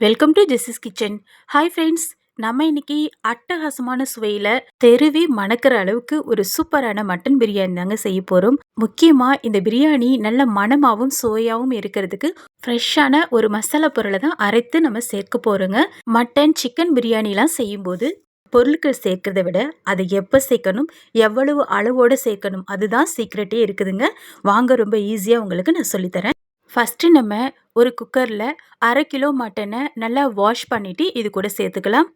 Welcome to Jessie's kitchen hi friends நம்ம இன்னைக்கு அட்டகாசமான சுவையில் தெருவி மணக்கிற அளவுக்கு ஒரு சூப்பரான மட்டன் பிரியாணி தாங்க செய்ய போகிறோம் முக்கியமாக இந்த பிரியாணி நல்ல மணமாகவும் சுவையாகவும் இருக்கிறதுக்கு ஃப்ரெஷ்ஷான ஒரு மசாலா பொருளை தான் அரைத்து நம்ம சேர்க்க போகிறோங்க மட்டன் சிக்கன் பிரியாணிலாம் செய்யும்போது பொருட்கள் சேர்க்கறத விட அதை எப்போ சேர்க்கணும் எவ்வளவு அளவோடு சேர்க்கணும் அதுதான் சீக்ரெட்டே இருக்குதுங்க. வாங்க ரொம்ப ஈஸியாக உங்களுக்கு நான் சொல்லித்தரேன் ஃபஸ்ட்டு நம்ம ஒரு குக்கரில் அரை கிலோ மட்டனை நல்லா வாஷ் பண்ணிவிட்டு இது கூட சேர்த்துக்கலாம்.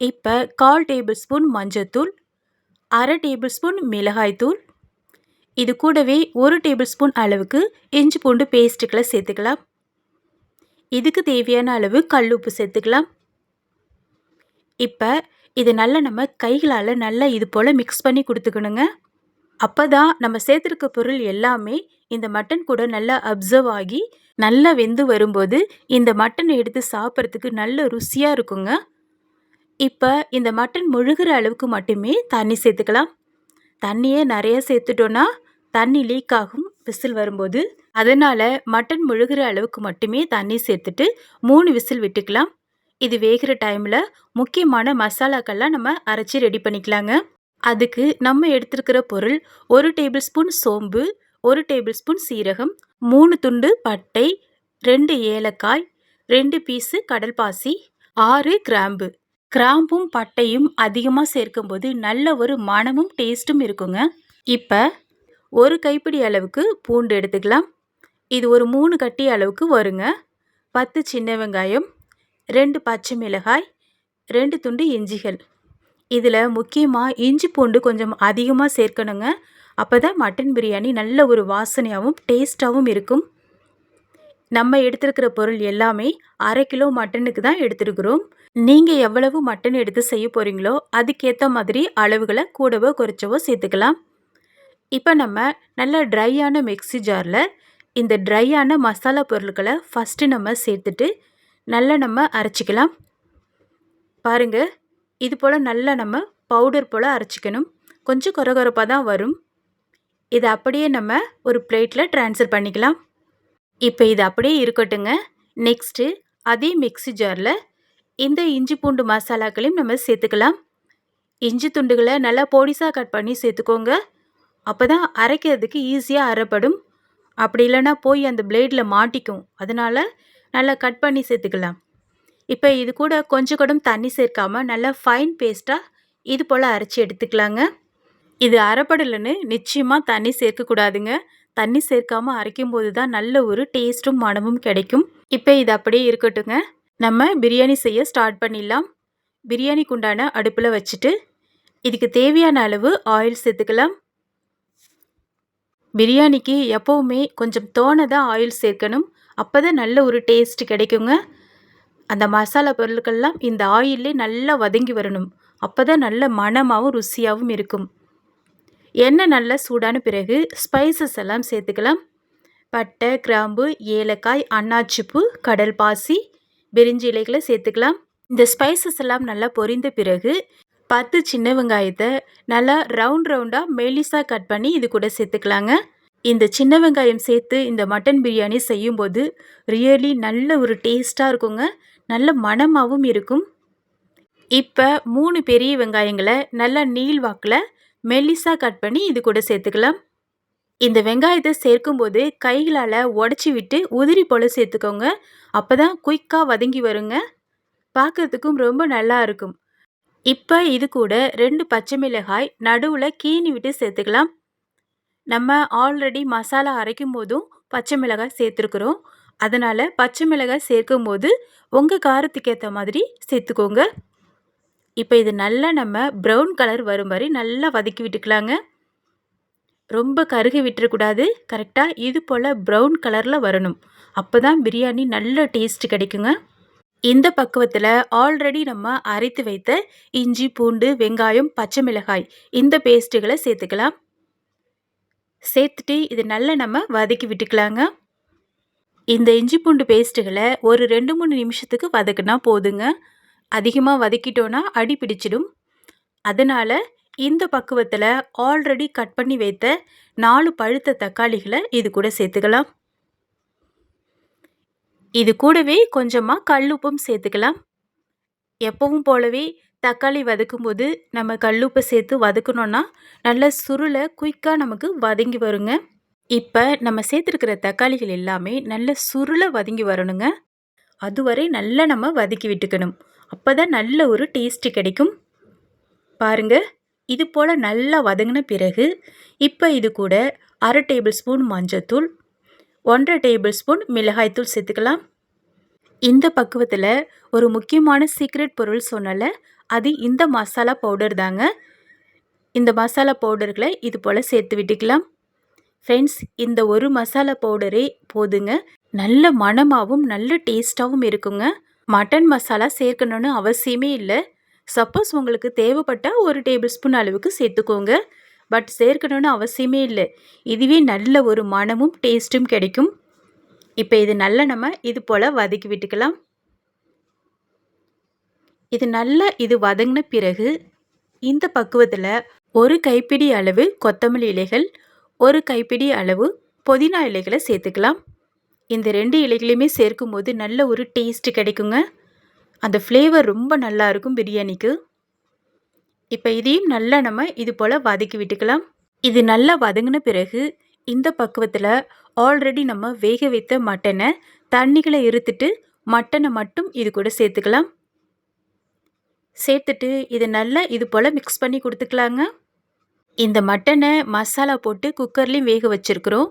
இப்போ கால் டேபிள் ஸ்பூன் மஞ்சத்தூள் அரை டேபிள் ஸ்பூன் மிளகாய்த்தூள் இது கூடவே ஒரு டேபிள் ஸ்பூன் அளவுக்கு இஞ்சி பூண்டு பேஸ்ட்டுக்களை சேர்த்துக்கலாம். இதுக்கு தேவையான அளவு கல் உப்பு சேர்த்துக்கலாம். இப்போ இது நல்லா நம்ம கைகளால் நல்லா இது போல் மிக்ஸ் பண்ணி கொடுத்துக்கணுங்க. அப்போ தான் நம்ம சேர்த்துருக்க பொருள் எல்லாமே இந்த மட்டன் கூட நல்லா அப்சர்வ் ஆகி நல்லா வெந்து வரும்போது இந்த மட்டன் எடுத்து சாப்பிட்றதுக்கு நல்ல ருசியாக இருக்குங்க. இப்போ இந்த மட்டன் முழுகிற அளவுக்கு மட்டுமே தண்ணி சேர்த்துக்கலாம். தண்ணியே நிறைய சேர்த்துட்டோன்னா தண்ணி லீக் ஆகும் விசில் வரும்போது. அதனால் மட்டன் முழுகிற அளவுக்கு மட்டுமே தண்ணி சேர்த்துட்டு மூணு விசில் விட்டுக்கலாம். இது வேகிற டைமில் முக்கியமான மசாலாக்கள்லாம் நம்ம அரைச்சி ரெடி பண்ணிக்கலாங்க. அதுக்கு நம்ம எடுத்துருக்கிற பொருள் ஒரு டேபிள் ஸ்பூன் சோம்பு ஒரு டேபிள் ஸ்பூன் சீரகம் மூணு துண்டு பட்டை ரெண்டு ஏலக்காய் ரெண்டு பீஸு கடல் பாசி ஆறு கிராம்பு. கிராம்பும் பட்டையும் அதிகமாக சேர்க்கும்போது நல்ல ஒரு மணமும் டேஸ்ட்டும் இருக்குங்க. இப்போ ஒரு கைப்பிடி அளவுக்கு பூண்டு எடுத்துக்கலாம். இது ஒரு மூணு கட்டி அளவுக்கு வருங்க. பத்து சின்ன வெங்காயம் ரெண்டு பச்சை மிளகாய் ரெண்டு துண்டு இஞ்சிகள். இதில் முக்கியமாக இஞ்சி பூண்டு கொஞ்சம் அதிகமாக சேர்க்கணுங்க. அப்போ தான் மட்டன் பிரியாணி நல்ல ஒரு வாசனையாகவும் டேஸ்ட்டாகவும் இருக்கும். நம்ம எடுத்துருக்கிற பொருள் எல்லாமே அரை கிலோ மட்டனுக்கு தான் எடுத்துருக்குறோம். நீங்கள் எவ்வளவு மட்டன் எடுத்து செய்ய போகிறீங்களோ அதுக்கேற்ற மாதிரி அளவுகளை கூடவோ குறைச்சவோ சேர்த்துக்கலாம். இப்போ நம்ம நல்ல ட்ரையான மிக்ஸி ஜாரில் இந்த ட்ரையான மசாலா பொருட்களை ஃபஸ்ட்டு நம்ம சேர்த்துட்டு நல்லா நம்ம அரைச்சிக்கலாம். பாருங்கள் இது போல் நல்லா நம்ம பவுடர் போல் அரைச்சிக்கணும். கொஞ்சம் குறகுறப்பாக தான் வரும். இதை அப்படியே நம்ம ஒரு பிளேட்டில் ட்ரான்ஸ்ஃபர் பண்ணிக்கலாம். இப்போ இது அப்படியே இருக்கட்டுங்க. நெக்ஸ்ட்டு அதே மிக்ஸி ஜாரில் இந்த இஞ்சி பூண்டு மசாலாக்களையும் நம்ம சேர்த்துக்கலாம். இஞ்சி துண்டுகளை நல்லா பொடிசாக கட் பண்ணி சேர்த்துக்கோங்க. அப்போ தான் அரைக்கிறதுக்கு ஈஸியாக அரைப்படும். அப்படி இல்லைன்னா போய் அந்த பிளேடில் மாட்டிக்கும். அதனால் நல்லா கட் பண்ணி சேர்த்துக்கலாம். இப்போ இது கூட கொஞ்சம் கூட தண்ணி சேர்க்காமல் நல்லா ஃபைன் பேஸ்ட்டாக இது போல் அரைச்சி எடுத்துக்கலாங்க. இது அரைப்படலைன்னு நிச்சயமாக தண்ணி சேர்க்கக்கூடாதுங்க தண்ணி சேர்க்காமல் அரைக்கும் போது தான் நல்ல ஒரு டேஸ்ட்டும் மனமும் கிடைக்கும். இப்போ இது அப்படியே இருக்கட்டுங்க நம்ம பிரியாணி செய்ய ஸ்டார்ட் பண்ணிடலாம். பிரியாணிக்கு உண்டான அடுப்பில் வச்சுட்டு இதுக்கு தேவையான அளவு ஆயில் சேர்த்துக்கலாம். பிரியாணிக்கு எப்போவுமே கொஞ்சம் தோணதான் ஆயில் சேர்க்கணும். அப்போ தான் நல்ல ஒரு டேஸ்ட் கிடைக்குங்க. அந்த மசாலா பொருட்கள்லாம் இந்த ஆயிலே நல்லா வதங்கி வரணும். அப்போ தான் நல்ல மணமாகவும் ருசியாகவும் இருக்கும். எண்ணெய் நல்லா சூடான பிறகு ஸ்பைசஸ் எல்லாம் சேர்த்துக்கலாம். பட்டை கிராம்பு ஏலக்காய் அன்னாச்சிப்பூ கடல் பாசி பிரிஞ்சி இலைகளை சேர்த்துக்கலாம். இந்த ஸ்பைசஸ் எல்லாம் நல்லா பொரிந்த பிறகு பத்து சின்ன வெங்காயத்தை நல்லா ரவுண்ட் ரவுண்டாக மெலிசாக கட் பண்ணி இது கூட சேர்த்துக்கலாங்க. இந்த சின்ன வெங்காயம் சேர்த்து இந்த மட்டன் பிரியாணி செய்யும்போது ரியலி நல்ல ஒரு டேஸ்ட்டாக இருக்குங்க. நல்ல மணமாகவும் இருக்கும். இப்போ மூணு பெரிய வெங்காயங்களை நல்லா நீள் வாக்கில் மெல்லிஸாக கட் பண்ணி இது கூட சேர்த்துக்கலாம். இந்த வெங்காயத்தை சேர்க்கும்போது கைகளால் உடச்சி விட்டு உதிரி போல் சேர்த்துக்கோங்க. அப்போ தான் குயிக்காக வதங்கி வருங்க. பார்க்குறதுக்கும் ரொம்ப நல்லா இருக்கும். இப்போ இது கூட ரெண்டு பச்சை மிளகாய் நடுவில் கீனி விட்டு சேர்த்துக்கலாம். நம்ம ஆல்ரெடி மசாலா அரைக்கும் போதும் பச்சை மிளகாய் சேர்த்துருக்குறோம். அதனால் பச்சை மிளகாய் சேர்க்கும் போது உங்கள் காரத்துக்கு ஏற்ற மாதிரி சேர்த்துக்கோங்க. இப்போ இது நல்லா நம்ம ப்ரௌன் கலர் வரும் மாதிரி நல்லா வதக்கி விட்டுக்கலாங்க. ரொம்ப கருகி விட்டுறக்கூடாது. கரெக்டாக இது போல் ப்ரௌன் கலரில் வரணும். அப்போ தான் பிரியாணி நல்ல டேஸ்ட் கிடைக்குங்க. இந்த பக்குவத்தில் ஆல்ரெடி நம்ம அரைத்து வைத்த இஞ்சி பூண்டு வெங்காயம் பச்சை மிளகாய் இந்த பேஸ்ட்டுகளை சேர்த்துக்கலாம். சேர்த்துட்டு இது நல்லா நம்ம வதக்கி விட்டுக்கலாங்க. இந்த இஞ்சி பூண்டு பேஸ்ட்டுகளை ஒரு ரெண்டு மூணு நிமிஷத்துக்கு வதக்குனா போதுங்க. அதிகமாக வதக்கிட்டோன்னா அடி பிடிச்சிடும். அதனால் இந்த பக்குவத்தில் ஆல்ரெடி கட் பண்ணி வைத்த நாலு பழுத்த தக்காளிகளை இது கூட சேர்த்துக்கலாம். இது கூடவே கொஞ்சமாக கல்லுப்பும் சேர்த்துக்கலாம். எப்பவும் போலவே தக்காளி வதக்கும்போது நம்ம கல்லுப்பை சேர்த்து வதக்கணுன்னா நல்ல சுருளை குயிக்காக நமக்கு வதங்கி வருங்க. இப்போ நம்ம சேர்த்துருக்கிற தக்காளிகள் எல்லாமே நல்ல சுருளை வதங்கி வரணுங்க. அதுவரை நல்லா நம்ம வதக்கி விட்டுக்கணும். அப்போ தான் நல்ல ஒரு டேஸ்ட்டு கிடைக்கும். பாருங்க இது போல் நல்லா வதங்கின பிறகு இப்போ இது கூட அரை டேபிள் ஸ்பூன் மஞ்சத்தூள் ஒன்றரை டேபிள் ஸ்பூன் மிளகாய்த்தூள் சேர்த்துக்கலாம். இந்த பக்குவத்தில் ஒரு முக்கியமான சீக்ரெட் பொருள் சொன்னல அது இந்த மசாலா பவுடர் தாங்க. இந்த மசாலா பவுடர்களை இது போல் சேர்த்து விட்டுக்கலாம். ஃப்ரெண்ட்ஸ் இந்த ஒரு மசாலா பவுடரே போதுங்க. நல்ல மணமாகவும் நல்ல டேஸ்ட்டாகவும் இருக்குங்க. மட்டன் மசாலா சேர்க்கணுன்னு அவசியமே இல்லை. சப்போஸ் உங்களுக்கு தேவைப்பட்டால் ஒரு டேபிள் ஸ்பூன் அளவுக்கு சேர்த்துக்கோங்க. பட் சேர்க்கணுன்னு அவசியமே இல்லை. இதுவே நல்ல ஒரு மணமும் டேஸ்ட்டும் கிடைக்கும். இப்போ இது நல்லா நம்ம இது போல் வதக்கி விட்டுக்கலாம். இது நல்லா இது வதங்கின பிறகு இந்த பக்குவத்தில் ஒரு கைப்பிடி அளவு கொத்தமல்லி இலைகள் ஒரு கைப்பிடி அளவு புதினா இலைகளை சேர்த்துக்கலாம். இந்த ரெண்டு இலைகளையுமே சேர்க்கும் போது நல்ல ஒரு டேஸ்ட் கிடைக்குங்க. அந்த ஃப்ளேவர் ரொம்ப நல்லா இருக்கும் பிரியாணிக்கு. இப்போ இதையும் நல்லா நம்ம இது போல் வதக்கி விட்டுக்கலாம். இது நல்லா வதங்கின பிறகு இந்த பக்குவத்தில் ஆல்ரெடி நம்ம வேக வைத்த மட்டனை தண்ணிகளை இருத்துட்டு மட்டனை மட்டும் இது கூட சேர்த்துக்கலாம். சேர்த்துட்டு இதை நல்லா இது போல் மிக்ஸ் பண்ணி கொடுத்துக்கலாங்க. இந்த மட்டனை மசாலா போட்டு குக்கர்லேயும் வேக வச்சுருக்குறோம்.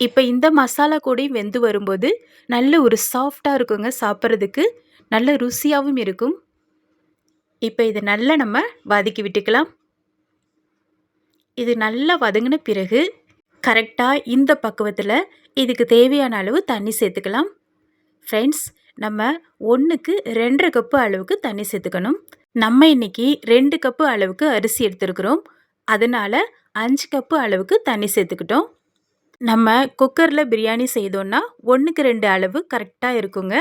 இப்போ இந்த மசாலா கூடையும் வெந்து வரும்போது நல்ல ஒரு சாஃப்டாக இருக்குங்க சாப்பிட்றதுக்கு. நல்ல ருசியாகவும் இருக்கும். இப்போ இதை நல்லா நம்ம வதக்கி விட்டுக்கலாம். இது நல்லா வதங்கின பிறகு கரெக்டாக இந்த பக்குவத்தில் இதுக்கு தேவையான அளவு தண்ணி சேர்த்துக்கலாம். ஃப்ரெண்ட்ஸ் நம்ம ஒன்றுக்கு ரெண்டரை கப்பு அளவுக்கு தண்ணி சேர்த்துக்கணும். நம்ம இன்றைக்கி ரெண்டு கப்பு அளவுக்கு அரிசி எடுத்துருக்குறோம். அதனால் அஞ்சு கப்பு அளவுக்கு தண்ணி சேர்த்துக்கிட்டோம். நம்ம குக்கரில் பிரியாணி செய்தோன்னா ஒன்றுக்கு ரெண்டு அளவு கரெக்டாக இருக்குங்க.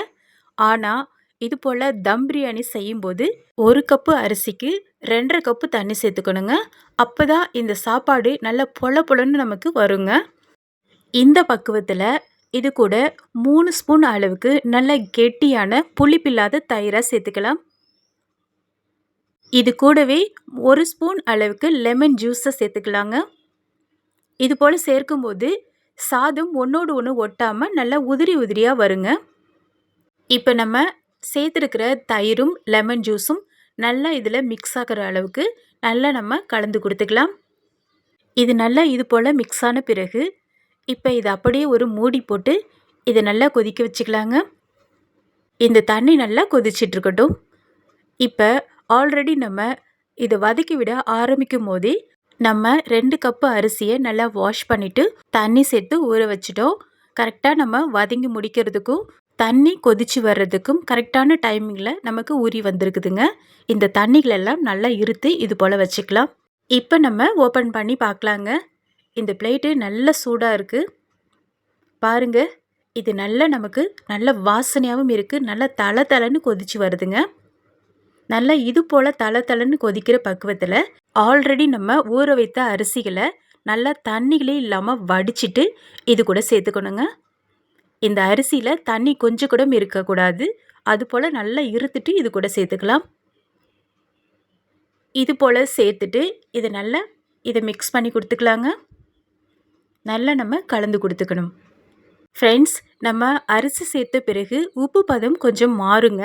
ஆனால் இது போல் தம் பிரியாணி செய்யும்போது ஒரு கப்பு அரிசிக்கு ரெண்டரை கப்பு தண்ணி சேர்த்துக்கணுங்க. அப்போ தான் இந்த சாப்பாடு நல்ல பொல பொலன்னு நமக்கு வருங்க. இந்த பக்குவத்தில் இது கூட மூணு ஸ்பூன் அளவுக்கு நல்ல கெட்டியான புளிப்பில்லாத தயிராக சேர்த்துக்கலாம். இது கூடவே ஒரு ஸ்பூன் அளவுக்கு லெமன் ஜூஸை சேர்த்துக்கலாங்க. இது போல் சேர்க்கும்போது சாதம் ஒன்றோடு ஒன்று ஒட்டாமல் நல்லா உதிரி உதிரியாக வருங்க. இப்போ நம்ம சேர்த்துருக்கிற தயிரும் லெமன் ஜூஸும் நல்லா இதில் மிக்ஸ் ஆகிற அளவுக்கு நல்லா நம்ம கலந்து கொடுத்துக்கலாம். இது நல்லா இது போல் மிக்ஸ் ஆன பிறகு இப்போ இதை அப்படியே ஒரு மூடி போட்டு இதை நல்லா கொதிக்க வச்சுக்கலாங்க. இந்த தண்ணி நல்லா கொதிச்சிட்ருக்கட்டும் இப்போ ஆல்ரெடி நம்ம இதை வதக்கி விட ஆரம்பிக்கும் போதே நம்ம ரெண்டு கப்பு அரிசியை நல்லா வாஷ் பண்ணிவிட்டு தண்ணி சேர்த்து ஊற வச்சுட்டோம். கரெக்டாக நம்ம வதங்கி முடிக்கிறதுக்கும் தண்ணி கொதிச்சு வர்றதுக்கும் கரெக்டான டைமிங்கில் நமக்கு ஊறி வந்திருக்குதுங்க. இந்த தண்ணிகளெல்லாம் நல்லா இருத்து இது போல் வச்சுக்கலாம். இப்போ நம்ம ஓப்பன் பண்ணி பார்க்கலாங்க. இந்த பிளேட்டு நல்ல சூடாக இருக்குது பாருங்கள் இது நல்லா நமக்கு நல்ல வாசனையாகவும் இருக்குது நல்லா தலை தலைன்னு கொதிச்சு வருதுங்க. நல்லா இது போல் தலை தலைன்னு கொதிக்கிற பக்குவத்தில் ஆல்ரெடி நம்ம ஊற வைத்த அரிசிகளை நல்லா தண்ணிகளே இல்லாமல் வடிச்சிட்டு இது கூட சேர்த்துக்கணுங்க. இந்த அரிசியில் தண்ணி கொஞ்சம் கூட இருக்கக்கூடாது அது போல் நல்லா இருத்துட்டு இது கூட சேர்த்துக்கலாம். இது போல் சேர்த்துட்டு இதை நல்லா இதை மிக்ஸ் பண்ணி கொடுத்துக்கலாங்க. நல்லா நம்ம கலந்து கொடுத்துக்கணும். ஃப்ரெண்ட்ஸ் நம்ம அரிசி சேர்த்த பிறகு உப்பு பதம் கொஞ்சம் மாறுங்க.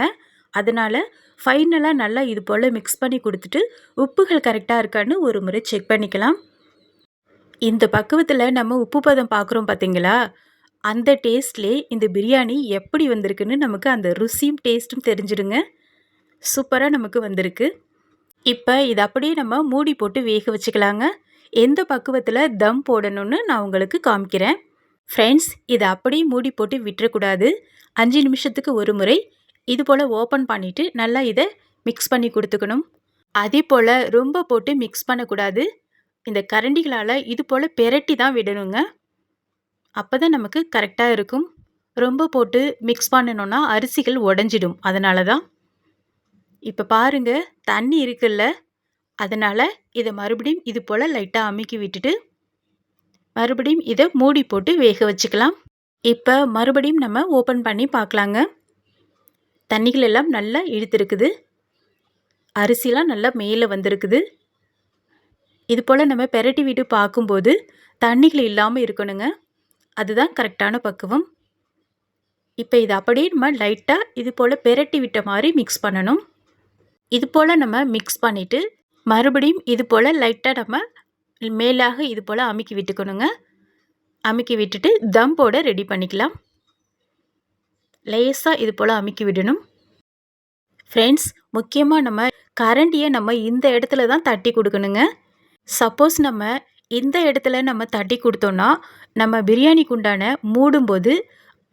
அதனால் ஃபைனலாக நல்லா இது போல் மிக்ஸ் பண்ணி கொடுத்துட்டு உப்புகள் கரெக்டாக இருக்கான்னு ஒரு முறை செக் பண்ணிக்கலாம். இந்த பக்குவத்தில் நம்ம உப்பு பதம் பார்க்குறோம் பார்த்தீங்களா அந்த டேஸ்ட்லே இந்த பிரியாணி எப்படி வந்திருக்குன்னு நமக்கு அந்த ருசியும் டேஸ்ட்டும் தெரிஞ்சிடுங்க சூப்பராக நமக்கு வந்திருக்கு. இப்போ இதை அப்படியே நம்ம மூடி போட்டு வேக வச்சுக்கலாங்க. எந்த பக்குவத்தில் தம் போடணும்னு நான் உங்களுக்கு காமிக்கிறேன். ஃப்ரெண்ட்ஸ் இதை அப்படியே மூடி போட்டு விட்டுறக்கூடாது. அஞ்சு நிமிஷத்துக்கு ஒரு முறை இது போல் ஓப்பன் பண்ணிவிட்டு நல்லா இதை மிக்ஸ் பண்ணி கொடுத்துக்கணும். அதே போல் ரொம்ப போட்டு மிக்ஸ் பண்ணக்கூடாது. இந்த கரண்டிகளால் இது போல் பெரட்டி தான் விடணுங்க. அப்போ தான் நமக்கு கரெக்டாக இருக்கும். ரொம்ப போட்டு மிக்ஸ் பண்ணணுன்னா அரிசிகள் உடஞ்சிடும். அதனால தான் இப்போ பாருங்கள் தண்ணி இருக்குல்ல? அதனால் இதை மறுபடியும் இது போல் லைட்டாக அமுக்கி விட்டுட்டு மறுபடியும் இதை மூடி போட்டு வேக வச்சுக்கலாம். இப்போ மறுபடியும் நம்ம ஓப்பன் பண்ணி பார்க்கலாங்க. தண்ணிகள் எல்லாம் நல்லா இழுத்துருக்குது. அரிசிலாம் நல்லா மேலே வந்திருக்குது. இது போல் நம்ம பெரட்டி விட்டு பார்க்கும்போது தண்ணிகள் இல்லாமல் இருக்கணுங்க. அதுதான் கரெக்டான பக்குவம். இப்போ இது அப்படியே நம்ம லைட்டாக இது போல் பெரட்டி விட்ட மாதிரி மிக்ஸ் பண்ணணும். இது போல் நம்ம மிக்ஸ் பண்ணிவிட்டு மறுபடியும் இது போல் லைட்டாக நம்ம மேலாக இது போல் அமுக்கி விட்டுக்கணுங்க. அமுக்கி விட்டுட்டு தம் போட ரெடி பண்ணிக்கலாம். லேஸாக இது போல் அமுக்கி விடணும். ஃப்ரெண்ட்ஸ் முக்கியமாக நம்ம கரண்டியை நம்ம இந்த இடத்துல தான் தட்டி கொடுக்கணுங்க. சப்போஸ் நம்ம இந்த இடத்துல நம்ம தட்டி கொடுத்தோன்னா நம்ம பிரியாணிக்கு உண்டான மூடும்போது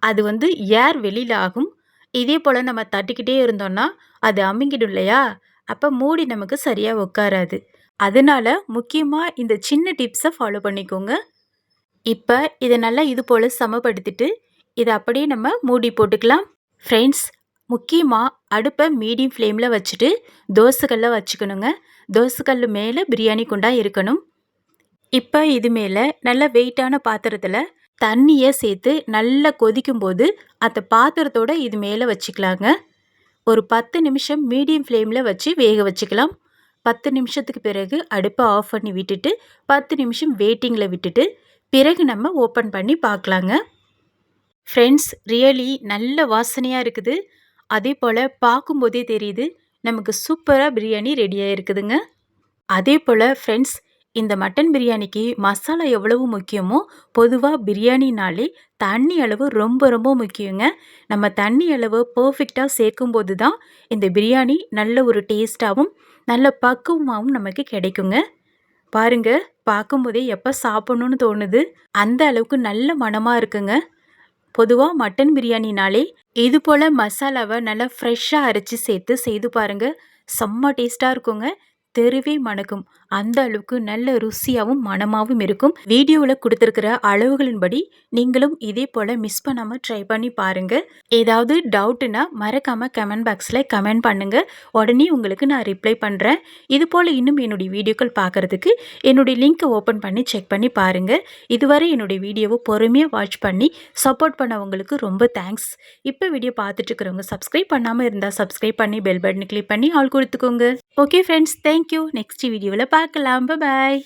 அது வந்து ஏர் வெளியில் ஆகும். இதே போல் நம்ம தட்டிக்கிட்டே இருந்தோன்னா அது அமுங்கிடும் இல்லையா? அப்போ மூடி நமக்கு சரியாக உட்காராது. அதனால் முக்கியமாக இந்த சின்ன டிப்ஸை ஃபாலோ பண்ணிக்கோங்க. இப்போ இதை நல்லா இது போல் சமப்படுத்திட்டு இதை அப்படியே நம்ம மூடி போட்டுக்கலாம். ஃப்ரெண்ட்ஸ் முக்கியமாக அடுப்பை மீடியம் ஃப்ளேமில் வச்சுட்டு தோசைக்கல்ல வச்சுக்கணுங்க. தோசைக்கல் மேலே பிரியாணி குண்டா இருக்கணும். இப்போ இது மேலே நல்ல வெயிட்டான பாத்திரத்தில் தண்ணியை சேர்த்து நல்லா கொதிக்கும்போது அந்த பாத்திரத்தோட இது மேலே வச்சுக்கலாங்க. ஒரு பத்து நிமிஷம் மீடியம் ஃப்ளேமில் வச்சு வேக வச்சுக்கலாம். பத்து நிமிஷத்துக்கு பிறகு அடுப்பை ஆஃப் பண்ணி விட்டுட்டு பத்து நிமிஷம் வெயிட்டிங்கில் விட்டுட்டு பிறகு நம்ம ஓப்பன் பண்ணி பார்க்கலாங்க. ஃப்ரெண்ட்ஸ் ரியலி நல்ல வாசனையாக இருக்குது. அதே போல் பார்க்கும்போதே தெரியுது நமக்கு சூப்பராக பிரியாணி ரெடியாக இருக்குதுங்க அதே போல் ஃப்ரெண்ட்ஸ் இந்த மட்டன் பிரியாணிக்கு மசாலா எவ்வளவு முக்கியமோ பொதுவாக பிரியாணினாலே தண்ணி அளவு ரொம்ப ரொம்ப முக்கியங்க. நம்ம தண்ணி அளவு பர்ஃபெக்டாக சேர்க்கும்போது தான் இந்த பிரியாணி நல்ல ஒரு டேஸ்ட்டாகவும் நல்ல பக்குவமாகவும் நமக்கு கிடைக்குங்க. பாருங்க பார்க்கும்போதே எப்போ சாப்பிட்ணுன்னு தோணுது அந்த அளவுக்கு நல்ல மனமாக இருக்குங்க. பொதுவாக மட்டன் பிரியாணினாலே இது போல் மசாலாவை நல்லா ஃப்ரெஷ்ஷாக அரைச்சி சேர்த்து செய்து பாருங்கள் செம்ம டேஸ்ட்டாக இருக்குங்க. தெருவே மணக்கும். அந்த அளவுக்கு நல்ல ருசியாகவும் மனமாகவும் இருக்கும். வீடியோவில் கொடுத்துருக்கிற அளவுகளின்படி நீங்களும் இதே போல் மிஸ் பண்ணாமல் ட்ரை பண்ணி பாருங்கள் ஏதாவது டவுட்டுனா மறக்காமல் கமெண்ட் பாக்ஸில் கமெண்ட் பண்ணுங்கள் உடனே உங்களுக்கு நான் ரிப்ளை பண்ணுறேன் இது போல் இன்னும் என்னுடைய வீடியோக்கள் பார்க்குறதுக்கு என்னுடைய லிங்க்கை ஓப்பன் பண்ணி செக் பண்ணி பாருங்கள் இதுவரை என்னுடைய வீடியோவை பொறுமையாக வாட்ச் பண்ணி சப்போர்ட் பண்ணவங்களுக்கு ரொம்ப தேங்க்ஸ் இப்போ வீடியோ பார்த்துட்டு இருக்கிறவங்க சப்ஸ்கிரைப் பண்ணாமல் இருந்தால் சப்ஸ்கிரைப் பண்ணி பெல் பட்டன் கிளிக் பண்ணி ஆள் கொடுத்துக்கோங்க. ஓகே ஃப்ரெண்ட்ஸ் தேங்க்யூ நெக்ஸ்ட் வீடியோவில் பார்க்கலாம். பாய்